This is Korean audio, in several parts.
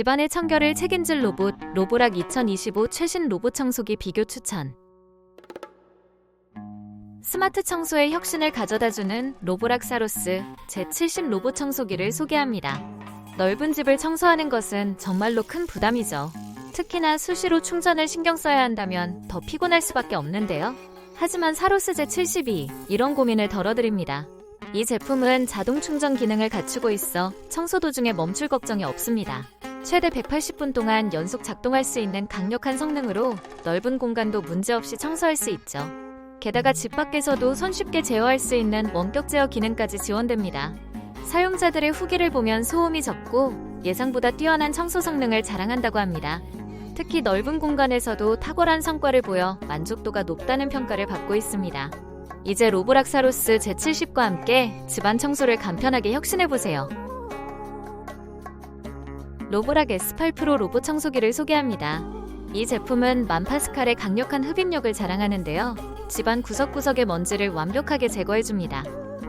집안의 청결을 책임질 로봇 로보락 2025 최신 로봇 청소기 비교 추천. 스마트 청소의 혁신을 가져다주는 로보락 사로스 제70 로봇 청소기를 소개합니다. 넓은 집을 청소하는 것은 정말로 큰 부담이죠. 특히나 수시로 충전을 신경 써야 한다면 더 피곤할 수밖에 없는데요. 하지만 사로스 제72 이런 고민을 덜어드립니다. 이 제품은 자동 충전 기능을 갖추고 있어 청소 도중에 멈출 걱정이 없습니다. 최대 180분 동안 연속 작동할 수 있는 강력한 성능으로 넓은 공간도 문제없이 청소할 수 있죠. 게다가 집 밖에서도 손쉽게 제어할 수 있는 원격 제어 기능까지 지원됩니다. 사용자들의 후기를 보면 소음이 적고 예상보다 뛰어난 청소 성능을 자랑한다고 합니다. 특히 넓은 공간에서도 탁월한 성과를 보여 만족도가 높다는 평가를 받고 있습니다. 이제 로보락 사로스 제70과 함께 집안 청소를 간편하게 혁신해보세요. 로보락 S8 프로 로봇 청소기를 소개합니다. 이 제품은 만 파스칼의 강력한 흡입력을 자랑하는데요. 집안 구석구석의 먼지를 완벽하게 제거해줍니다.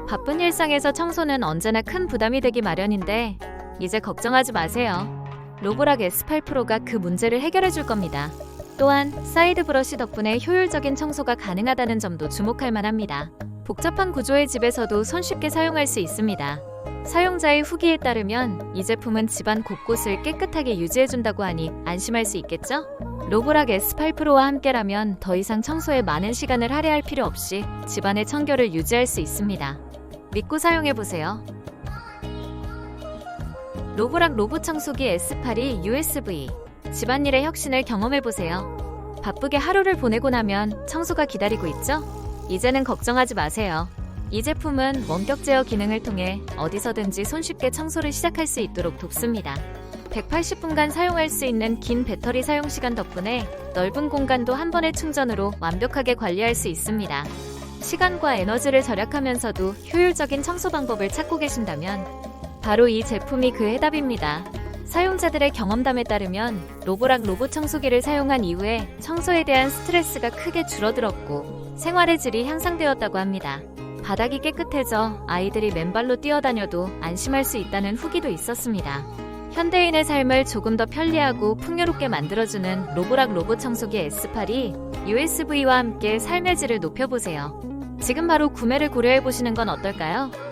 바쁜 일상에서 청소는 언제나 큰 부담이 되기 마련인데 이제 걱정하지 마세요. 로보락 S8 프로가 그 문제를 해결해 줄 겁니다. 또한 사이드 브러쉬 덕분에 효율적인 청소가 가능하다는 점도 주목할 만합니다. 복잡한 구조의 집에서도 손쉽게 사용할 수 있습니다. 사용자의 후기에 따르면 이 제품은 집안 곳곳을 깨끗하게 유지해준다고 하니 안심할 수 있겠죠? 로보락 S8 프로와 함께라면 더 이상 청소에 많은 시간을 할애할 필요 없이 집안의 청결을 유지할 수 있습니다. 믿고 사용해보세요. 로보락 로봇 청소기 S8이 USB 집안일의 혁신을 경험해보세요. 바쁘게 하루를 보내고 나면 청소가 기다리고 있죠? 이제는 걱정하지 마세요. 이 제품은 원격 제어 기능을 통해 어디서든지 손쉽게 청소를 시작할 수 있도록 돕습니다. 180분간 사용할 수 있는 긴 배터리 사용 시간 덕분에 넓은 공간도 한 번의 충전으로 완벽하게 관리할 수 있습니다. 시간과 에너지를 절약하면서도 효율적인 청소 방법을 찾고 계신다면 바로 이 제품이 그 해답입니다. 사용자들의 경험담에 따르면 로보락 로봇 청소기를 사용한 이후에 청소에 대한 스트레스가 크게 줄어들었고 생활의 질이 향상되었다고 합니다. 바닥이 깨끗해져 아이들이 맨발로 뛰어다녀도 안심할 수 있다는 후기도 있었습니다. 현대인의 삶을 조금 더 편리하고 풍요롭게 만들어주는 로보락 로봇 청소기 S8이 USV와 함께 삶의 질을 높여보세요. 지금 바로 구매를 고려해보시는 건 어떨까요?